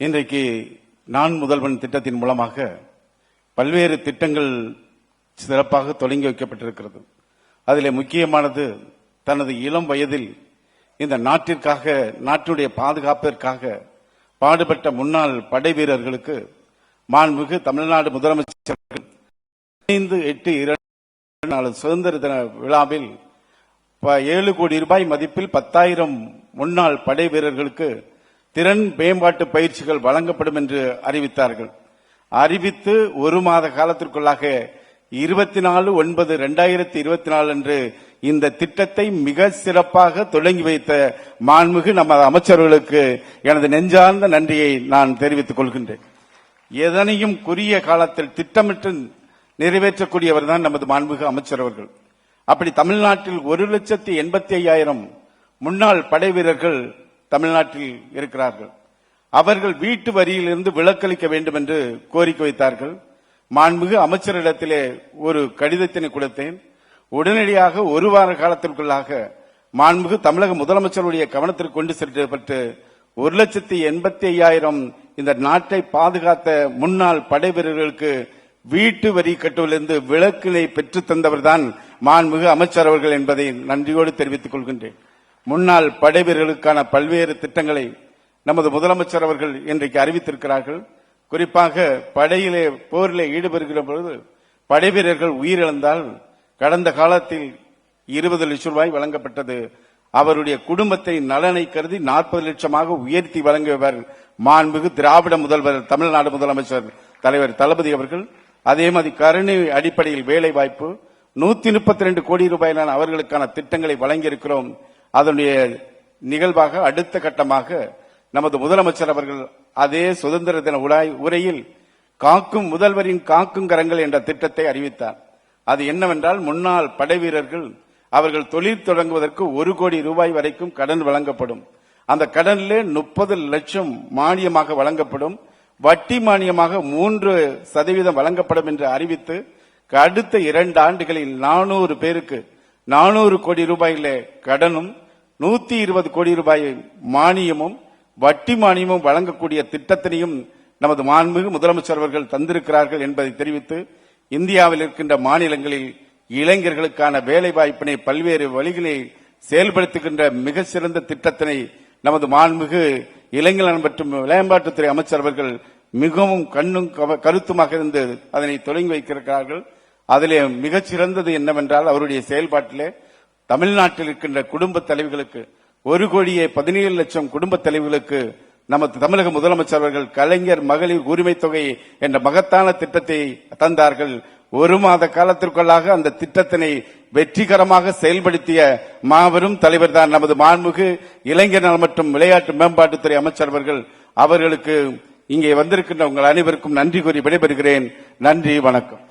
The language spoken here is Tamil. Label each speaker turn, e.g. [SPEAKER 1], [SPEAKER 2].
[SPEAKER 1] இன்றைக்கு நான் முதல்வன் திட்டத்தின் மூலமாக பல்வேறு திட்டங்கள் சிறப்பாக தொடங்கி வைக்கப்பட்டிருக்கிறது. அதிலே முக்கியமானது தனது இளம் வயதில் இந்த நாட்டிற்காக நாட்டுடைய பாதுகாப்பிற்காக பாடுபட்ட முன்னாள் படை வீரர்களுக்கு மாண்புமிகு தமிழ்நாடு முதலமைச்சர் ஐந்து எட்டு இரண்டு நாலு சுதந்திர தின விழாவில் ப- ஏழு கோடி ரூபாய் மதிப்பில் பத்தாயிரம் முன்னாள் படை வீரர்களுக்கு திறன் மேம்பாட்டு பயிற்சிகள் வழங்கப்படும் என்று அறிவித்தார்கள். அறிவித்து ஒரு மாத காலத்திற்குள்ளாக இருபத்தி நாலு ஒன்பது இரண்டாயிரத்தி இருபத்தி நாலு அன்று இந்த திட்டத்தை மிக சிறப்பாக தொடங்கி வைத்த மாண்புமிகு நமது அமைச்சர்களுக்கு எனது நெஞ்சார்ந்த நன்றியை நான் தெரிவித்துக் கொள்கின்றேன். எதனையும் குறுகிய காலத்தில் திட்டமிட்டு நிறைவேற்றக்கூடியவர் தான் நமது மாண்புமிகு அமைச்சர் அவர்கள். அப்படி தமிழ்நாட்டில் ஒரு லட்சத்தி எண்பத்தி ஐயாயிரம் முன்னாள் படை வீரர்கள் தமிழ்நாட்டில் இருக்கிறார்கள். அவர்கள் வீட்டு வரியிலிருந்து விலக்களிக்க வேண்டும் என்று கோரிக்கை வைத்தார்கள். மாண்புமிகு அமைச்சரிடத்திலே ஒரு கடிதத்தினை கொடுத்தேன். உடனடியாக ஒரு வார காலத்திற்குள்ளாக மாண்புமிகு தமிழக முதலமைச்சருடைய கவனத்திற்கு கொண்டு செல்லப்பட்டு ஒரு லட்சத்தி எண்பத்தி ஐயாயிரம் இந்த நாட்டை பாதுகாத்த முன்னாள் படை வீரர்களுக்கு வீட்டு வரி கட்டுவதிலிருந்து விளக்கினை பெற்றுத் தந்தவர்தான் மாண்புமிகு அமைச்சர் அவர்கள் என்பதை நன்றியோடு தெரிவித்துக் கொள்கின்றேன். முன்னாள் படைவீரர்களுக்கான பல்வேறு திட்டங்களை நமது முதலமைச்சர் அவர்கள் இன்றைக்கு அறிவித்திருக்கிறார்கள். குறிப்பாக படையிலே போரிலே ஈடுபடுகிற பொழுது படைவீரர்கள் உயிரிழந்தால் கடந்த காலத்தில் இருபது லட்சம் ரூபாய் வழங்கப்பட்டது. அவருடைய குடும்பத்தை நலனை கருதி நாற்பது லட்சமாக உயர்த்தி வழங்கியவர் மாண்புகு திராவிட முதல்வர் தமிழ்நாடு முதலமைச்சர் தலைவர் தளபதி அவர்கள். அதே மாதிரி கருணை அடிப்படையில் வேலை வாய்ப்பு நூத்தி முப்பத்தி ரெண்டு கோடி ரூபாயிலான அவர்களுக்கான திட்டங்களை வழங்கியிருக்கிறோம். அதனுடைய நிகழ்வாக அடுத்த கட்டமாக நமது முதலமைச்சர் அவர்கள் அதே சுதந்திர தின உலாய்- உரையில் காக்கும் முதல்வரின் காக்கும் கரங்கள் என்ற திட்டத்தை அறிவித்தார். அது என்னவென்றால் முன்னாள் படை வீரர்கள் அவர்கள் தொழில் தொடங்குவதற்கு ஒரு கோடி ரூபாய் வரைக்கும் கடன் வழங்கப்படும். அந்த கடனிலே முப்பது லட்சம் மானியமாக வழங்கப்படும். வட்டி மானியமாக மூன்று சதவீதம் வழங்கப்படும் என்று அறிவித்து அடுத்த இரண்டு ஆண்டுகளில் நானூறு பேருக்கு நானூறு கோடி ரூபாயிலே கடனும் நூத்தி இருபது கோடி ரூபாய் மானியமும் வட்டி மானியமும் வழங்கக்கூடிய திட்டத்தினையும் நமது மாண்புமிகு முதலமைச்சர் அவர்கள் தந்திருக்கிறார்கள் என்பதை தெரிவித்து இந்தியாவில் இருக்கின்ற மாநிலங்களில் இளைஞர்களுக்கான வேலைவாய்ப்பினை பல்வேறு வழிகளை செயல்படுத்துகின்ற மிக சிறந்த திட்டத்தினை நமது மாண்புமிகு இளைஞர் மற்றும் விளையாட்டுத்துறை அமைச்சர் அவர்கள் மிகவும் கண்ணும் கவ- கருத்துமாக இருந்து அதனை தொடங்கி வைக்கிறார்கள் அதிலே மிகச்சிறந்தது என்னவென்றால் அவருடைய செயல்பாட்டிலே தமிழ்நாட்டில் இருக்கின்ற குடும்ப தலைவிகளுக்கு ஒரு கோடியே பதினேழு லட்சம் குடும்ப தலைவிகளுக்கு நமது தமிழக முதலமைச்சர் அவர்கள் கலைஞர் மகளிர் உரிமை தொகை என்ற மகத்தான திட்டத்தை தந்தார்கள். ஒரு மாத காலத்திற்குள்ளாக அந்த திட்டத்தினை வெற்றிகரமாக செயல்படுத்திய மாபெரும் தலைவர் தான் நமது மாண்புகு இளைஞர் மற்றும் விளையாட்டு மேம்பாட்டுத்துறை அமைச்சர் அவர்கள். அவர்களுக்கு இங்கே வந்திருக்கின்ற உங்கள் அனைவருக்கும் நன்றி கூறி விடைபெறுகிறேன். நன்றி வணக்கம்.